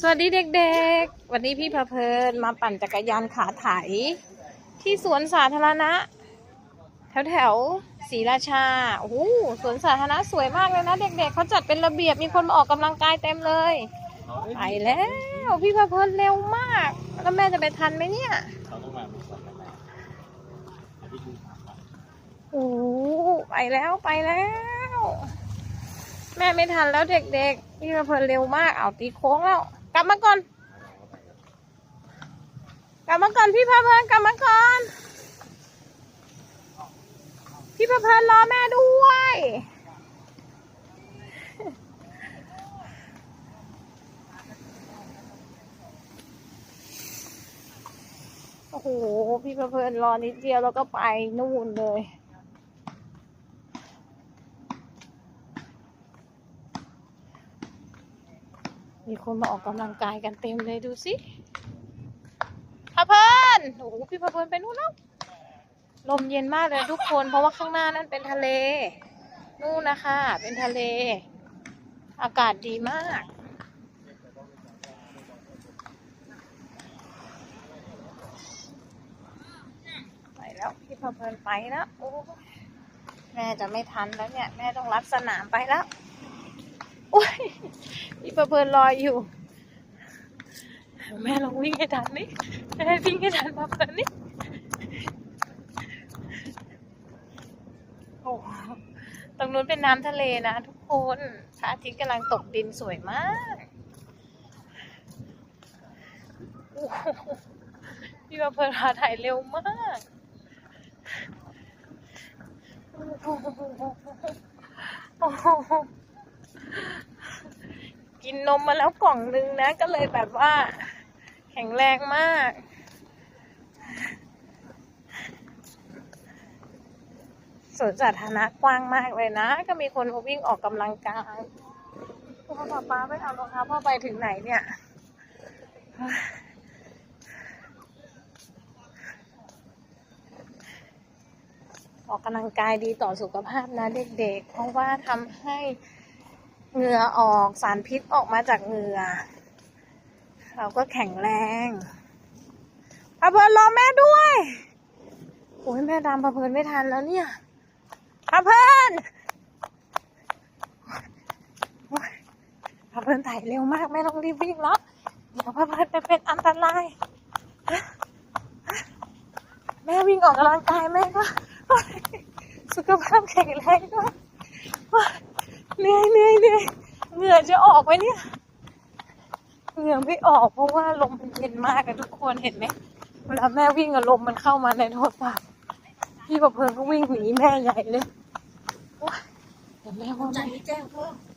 สวัสดีเด็กๆ วันนี้พี่พะเพลินมาปั่นจักรยานขาไถ ที่สวนสาธารณะ แถวแถวๆศรีราชา โอ้โหสวนสาธารณะสวยมากเลยนะ เด็กๆเขาจัดเป็นระเบียบมีคนมาออกกำลังกายเต็มเลยไปแล้วพี่พะเพลินเร็วมาก แล้วแม่จะไปทันไหมเนี่ยโอ้โหไปแล้วไปแล้ว แม่ไม่ทันแล้วเด็กๆ พี่เพะเพลินเร็วมาก เอาตีโค้งแล้ว กลับมาก่อน กลับมาก่อนพี่พะเพลินกลับมาก่อน พี่พะเพลินรอแม่ด้วย โอ้โห พี่พะเพลินรอนิดเดียวแล้วก็ไปนู่นเลย มีคนมาออกกำลังกายกันเต็มเลยดูสิพะเพลินโอ้โหพี่พะเพลินไปนู่นแล้วลมเย็นมากเลยทุกคนเพราะว่าข้างหน้านั่นเป็นทะเล นู่นนะคะ เป็นทะเล อากาศดีมากไปแล้วพี่พะเพลินไปแล้วโอ้แม่จะไม่ทันแล้วเนี่ย แม่ต้องรับสนามไปแล้วโอ้ย พี่พะเพลินรออยู่ แม่ลองวิ่งให้ทันนี่แม่วิ่งให้ทันพะเพลินนี่โอ้ตรงนู้นเป็นน้ำทะเลนะทุกคนพระอาทิตย์กำลังตกดินสวยมากโอ้โหพี่พะเพลินพาถ่ายเร็วมากโอ้โห กินนมมาแล้วกล่องนึงนะ ก็เลยแบบว่า แข็งแรงมาก สวนสาธารณะกว้างมากเลยนะ ก็มีคนมาวิ่งออกกำลังกายพ่อป๊าป๊าไม่เอารองเท้าพ่อไปถึงไหนเนี่ยออกกำลังกายดีต่อสุขภาพนะเด็กๆ เพราะว่าทำให้ เหงื่อออกสารพิษออกมาจากเหงื่อ เราก็แข็งแรงพะเพลินรอแม่ด้วยโอ้ยแม่ตามพะเพลินไม่ทันแล้วเนี่ยพะเพลินโอ๊ยพะเพลินไถ่ายเร็วมากแม่ต้องรีบวิ่งแล้วเดี๋ยวพะเพลินไปเป็นอันตรายแม่วิ่งออกกำลังกายแม่ก็สุขภาพแข็งแรงด้วย เหนื่อยเหนื่อยเหนื่อยเหงื่อจะออกไหมเนี่ยเหงื่อไม่ออกเพราะว่าลมมันเย็นมากอะทุกคนเห็นไหมเวลาแม่วิ่งอะลมมันเข้ามาในโทรศัพท์พี่ประเพลินก็วิ่งหนีแม่ใหญ่เลยโอ๊ยเดี๋ยวแม่ว่าแม่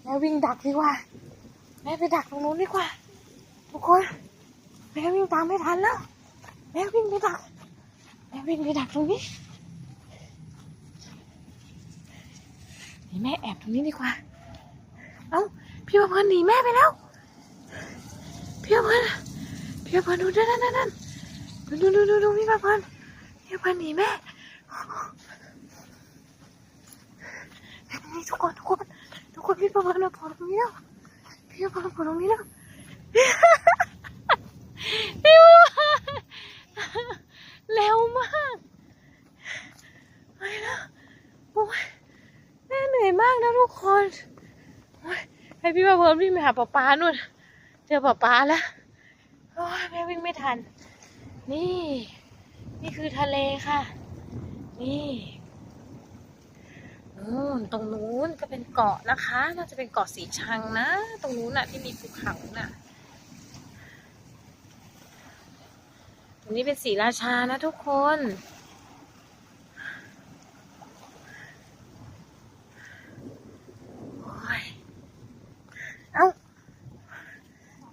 แม่วิ่งดักดีกว่า แม่ไปดักตรงนู้นดีกว่า ทุกคนแม่วิ่งตามไม่ทันแล้วแม่วิ่งไปดักแม่วิ่งไปดักตรงนี้นี่แม่แอบตรงนี้ดีกว่า เอ้าพี่ประเพลินหนีแม่ไปแล้ว พี่ประเพลินพี่ประเพลินดูนั่นนั่นนั่นดูดูดูดูดูพี่ประเพลินพี่ประเพลินหนีแม่นี่ทุกคนทุกคนทุกคนพี่ประเพลินมาโผลตรงนี้แล้วพี่ประเพลินโผล่ตรงนี้แล้วพี่ประเพลินเร็วมากไปแล้วโอ้ยแม่เหนื่อยมากนะทุกคน ให้พี่มาเพิ่มวิ่งไปหาป๊าป๊านู่น เจอป๊าป๊าแล้วโอ้ยแม่วิ่งไม่ทัน นี่ นี่คือทะเลค่ะ นี่นู่นตรงนู้นก็เป็นเกาะนะคะ น่าจะเป็นเกาะสีชังนะ ตรงนู้นน่ะที่มีภูเขาน่ะ ตรงนี้เป็นสีราชานะทุกคน โอ๊ยเอ้า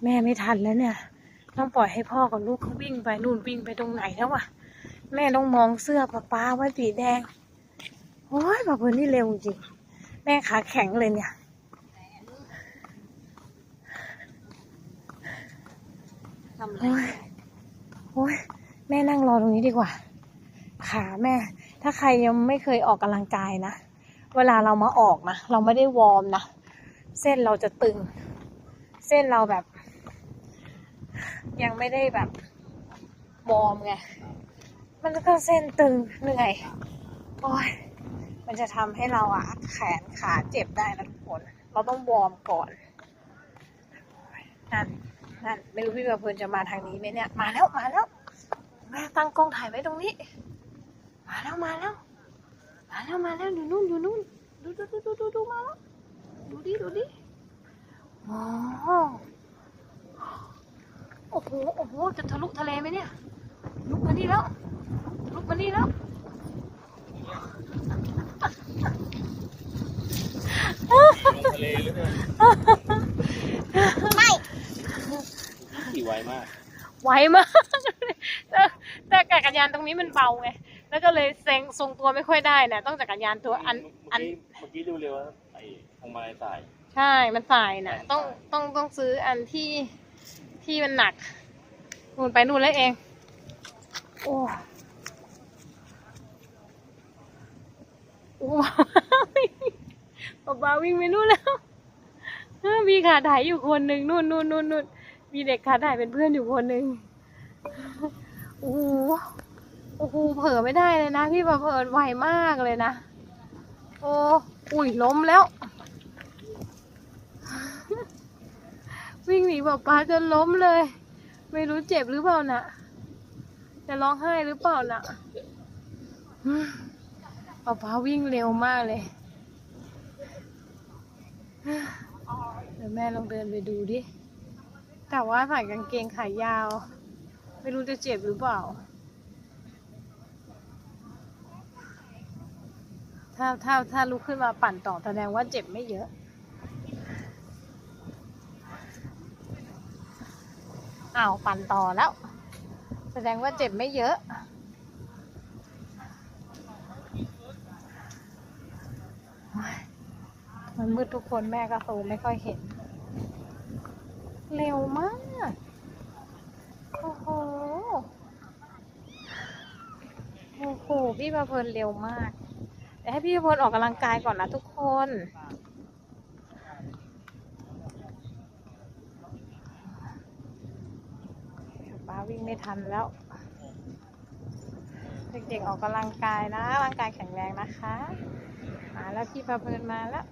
แม่ไม่ทันแล้วเนี่ย ต้องปล่อยให้พ่อกับลูกเขาวิ่งไปนู่นวิ่งไปตรงไหนแล้ววะแม่ต้องมองเสื้อป้าป้าไว้สีแดงโอ้ยป้าเพลินนี่เร็วจริง แม่ขาแข็งเลยเนี่ยทำอะไรโอ้ยโอ้ยแม่นั่งรอตรงนี้ดีกว่า ขาแม่ ถ้าใครยังไม่เคยออกกำลังกายนะ เวลาเรามาออกนะ เราไม่ได้วอร์มนะ เส้นเราจะตึง เส้นเราแบบ ยังไม่ได้แบบวอร์มไง มันก็เส้นตึงเหนื่อย โอ้ย มันจะทำให้เราอะแขนขาเจ็บได้นะทุกคน เราต้องวอร์มก่อน นั่น นั่น ไม่รู้พี่ประเพลินจะมาทางนี้ไหมเนี่ย มาแล้ว มาแล้ว แม่ตั้งกล้องถ่ายไว้ตรงนี้ มาแล้ว มาแล้ว มาแล้ว มาแล้ว อยู่นู่น อยู่นู่น ดูดูดูดูดูมาแล้ว ดูดิ ดูดิ อ๋อ โอ้โห โอ้โห จะทะลุทะเลไหมเนี่ย ลุกมานี่แล้ว ลุกมานี่แล้วทะเลหรือเปล่าไม่ขี่ไวมาก ไวมาก แต่แต่จักรยานตรงนี้มันเบาไง แล้วก็เลยเซ็งทรงตัวไม่ค่อยได้นะต้องจักรยานตัวอัน อัน เมื่อกี้เมื่อกี้ดูเร็วว่าไอ้พวงมาลัยสาย ใช่ มันสายนะต้อง ต้อง ต้องซื้ออันที่ ที่มันหนักนู่นไปนู่นแล้วเอง โอ้โอ้ป๊าป๊าวิ่งไปนู่นแล้วมีขาถ่ายอยู่คนหนึ่งนู่นนู่นนู่นนู่นมีเด็กขาถ่ายเป็นเพื่อนอยู่คนหนึ่งโอ้โหโอ้โหเผลอไม่ได้เลยนะ พี่ประเพินไวมากเลยนะ โอ้อุ้ยล้มแล้ว วิ่งหนีป๊าป๊าจนล้มเลย ไม่รู้เจ็บหรือเปล่านะจะร้องไห้หรือเปล่านะอืมป๊าป๊าวิ่งเร็วมากเลยเดี๋ยวแม่ลองเดินไปดูดิ แต่ว่าใส่กางเกงขายาว ไม่รู้จะเจ็บหรือเปล่า ถ้าถ้าถ้าลุกขึ้นมาปั่นต่อแสดงว่าเจ็บไม่เยอะ อ้าวปั่นต่อแล้ว แสดงว่าเจ็บไม่เยอะ มันมืดทุกคนแม่ก็ซูมไม่ค่อยเห็น เร็วมาก โอ้โห โอ้โห พี่ประเพลินเร็วมาก แต่ให้พี่ประเพลินออกกำลังกายก่อนนะทุกคน วิ่งไม่ทันแล้ว เด็กๆออกกำลังกายนะร่างกายแข็งแรงนะคะมาแล้วพี่ประเพลินมาแล้ว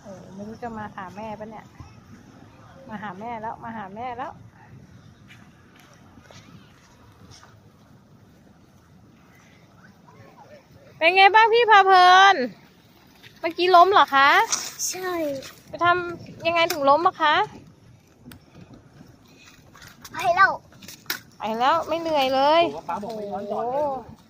โอ้ไม่รู้จะมาหาแม่ปะเนี่ย มาหาแม่แล้วมาหาแม่แล้วเป็นไงบ้างพี่พาเพลิน เมื่อกี้ล้มเหรอคะ ใช่ ไปทำยังไงถึงล้มอะคะไปแล้ว ไปแล้วไม่เหนื่อยเลยบอกว่าป้าบอกไปย้อนจอดโอ้เลยโห